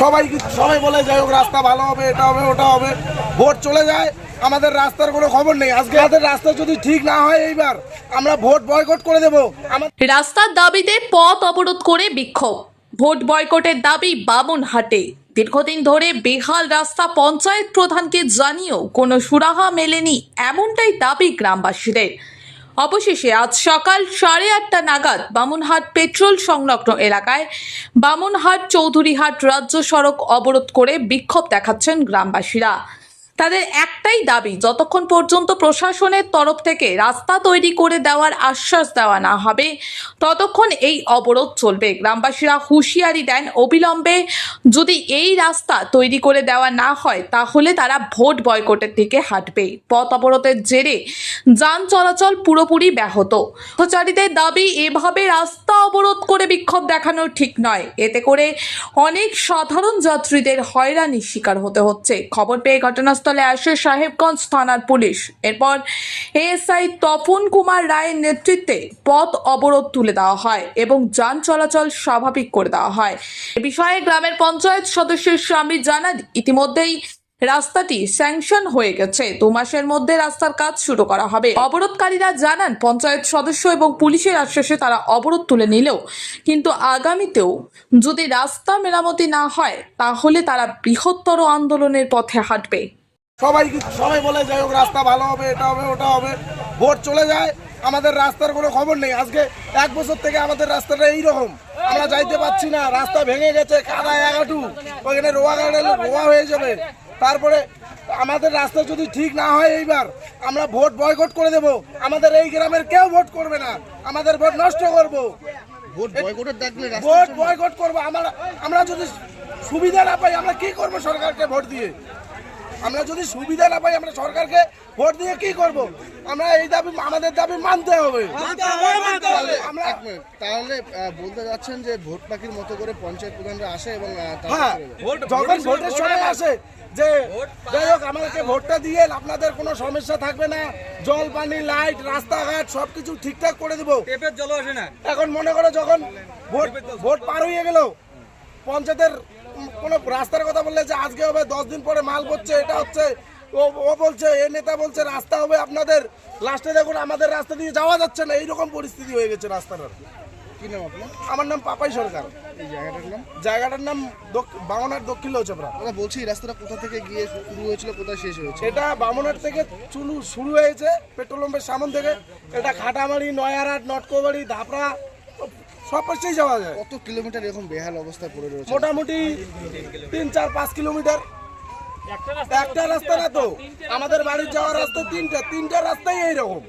সবাই সবাই বলে, যাই হোক, রাস্তা ভালো হবে, এটা হবে, ওটা হবে। ভোট চলে যায়, আমাদের রাস্তার কোনো খবর নেই। আজকে আমাদের রাস্তা যদি ঠিক না হয় এইবার, আমরা ভোট বয়কট করে দেবো। রাস্তার দাবিতে পথ অবরোধ করে বিক্ষোভ। ভোট বয়কটের দাবি বামনহাটে। দীর্ঘদিন ধরে বেহাল রাস্তা পঞ্চায়েত প্রধানকে জানিয়েও কোনো সুরাহা মেলেনি এমনটাই দাবি গ্রামবাসীদের। অবশেষে আজ সকাল সাড়ে আটটা নাগাদ বামুনহাট পেট্রোল সংলগ্ন এলাকায় বামুনহাট চৌধুরীহাট রাজ্য সড়ক অবরোধ করে বিক্ষোভ দেখাচ্ছেন গ্রামবাসীরা। তাদের একটাই দাবি, যতক্ষণ পর্যন্ত প্রশাসনের তরফ থেকে রাস্তা তৈরি করে দেওয়ার আশ্বাস দেওয়া না হবে, ততক্ষণ এই অবরোধ চলবে। গ্রামবাসীরা হুঁশিয়ারি দেন অবিলম্বে যদি এই রাস্তা তৈরি করে দেওয়া না হয়, তাহলে তারা ভোট বয়কটের দিকে হাঁটবে। পথ অবরোধের জেরে যান চলাচল পুরোপুরি ব্যাহত। পথচারীদের দাবি, এভাবে রাস্তা অবরোধ করে বিক্ষোভ দেখানো ঠিক নয়। এতে করে অনেক সাধারণ যাত্রীদের হয়রানির শিকার হতে হচ্ছে। খবর পেয়ে ঘটনাস্থলে আসে সাহেবগঞ্জ থানার পুলিশ। এরপর এএসআই তপন কুমার রায়ের নেতৃত্বে পথ অবরোধ তুলে দেওয়া হয় এবং যান চলাচল স্বাভাবিক করে দেওয়া হয়। এ বিষয়ে গ্রামের পঞ্চায়েত সদস্যের স্বামী জানান, ইতিমধ্যেই রাস্তাটি স্যাংশন হয়ে গেছে। দু মাসের মধ্যে রাস্তার কাজ শুরু করা হবে। অবরোধকারীরা জানান, পঞ্চায়েত সদস্য এবং পুলিশের আশ্বাসে তারা অবরোধ তুলে নিলেও, কিন্তু আগামীতেও যদি রাস্তা মেরামতি না হয়, তাহলে তারা বৃহত্তর আন্দোলনের পথে হাঁটবে। সবাই সবাই বলে যাই হোক রাস্তা ভালো হবে এটা হবে ওটা হবে। ভোট চলে যায় আমাদের রাস্তার কোনো খবর নেই। আজকে এক বছর থেকে আমাদের রাস্তাটা এইরকম। আমরা যাইতে পারছি না রাস্তা ভেঙে গেছে কাদা এগাটু। ওইখানে রোয়া গাড়ি রোয়া হয়ে যাবে। তারপরে আমাদের রাস্তা যদি ঠিক না হয় এইবার আমরা ভোট বয়কট করে দেব। আমাদের এই গ্রামের কেউ ভোট করবে না। আমাদের ভোট নষ্ট করব। ভোট বয়কটের ভোট বয়কট করব। আমরা আমরা যদি সুবিধা না পাই আমরা কি করব সরকারকে ভোট দিয়ে? আমরা যদি সুবিধা না পাই আমরা সরকারকে ভোট দিয়ে কি করব? আমরা এই দাবি আমাদের দাবি মানতে হবে। আমরা তাহলে বলতে যাচ্ছেন যে ভোট পাখির মতো করে পঞ্চায়েত প্রধানরা আসে এবং হ্যাঁ যখন ভোটের সময় আসে যে যাই হোক আমাদেরকে ভোটটা দিয়ে আপনাদের কোনো সমস্যা থাকবে না। জল পানি লাইট রাস্তাঘাট সবকিছু ঠিকঠাক করে দেবো। টেপের জল আসে না। এখন মনে করো যখন ভোট ভোট পার হয়ে গেল পঞ্চায়েতের কোনো রাস্তার কথা বললে যে আজকে হবে দশ দিন পরে মাল করছে এটা হচ্ছে ও ও বলছে এ নেতা বলছে রাস্তা হবে আপনাদের লাস্টে দেখুন আমাদের রাস্তা দিয়ে যাওয়া যাচ্ছে না এইরকম পরিস্থিতি হয়ে গেছে রাস্তাটার কি। নাম আপনার? আমার নাম পাপাই সরকার। এই জায়গাটার নাম? জায়গাটার নাম বামনার দক্ষিণ লৌচপড়া বলছি রাস্তাটা কোথা থেকে গিয়ে শুরু হয়েছিল কোথায় শেষ হয়েছে এটা বামনার থেকে চুলু শুরু হয়েছে পেট্রোল পাম্পের সামন থেকে। এটা খাটামারি নয়ারহাট নটকোবাড়ি ধাপড়া সব পাশেই যাওয়া যায়। কত কিলোমিটার এরকম বেহাল অবস্থায় পড়ে রয়েছে? মোটামুটি তিন চার পাঁচ কিলোমিটার। একটা রাস্তা না তো? আমাদের বাড়ি যাওয়ার রাস্তা তিনটা। তিনটা রাস্তাই এইরকম।